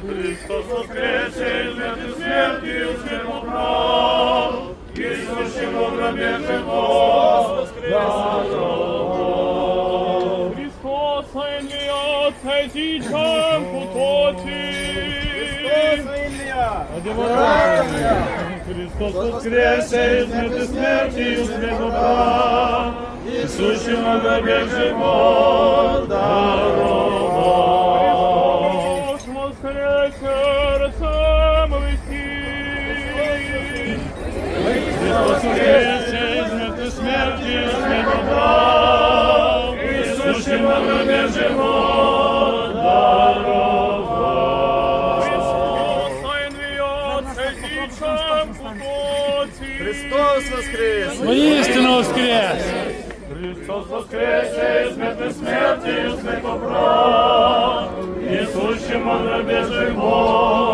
Христос воскресе, смерти смерти, усему прав, и сущему гробе живо, нашего. Христос, имя Отца и Сичам, Путоти. Христос. Христос воскресе, смерти смерти, усему прав, и сущему гробе живо, да. Христос воскрес! Воістину воскрес! Христос воскрес из смерти смерти, из добра, и сущим он живот даровал.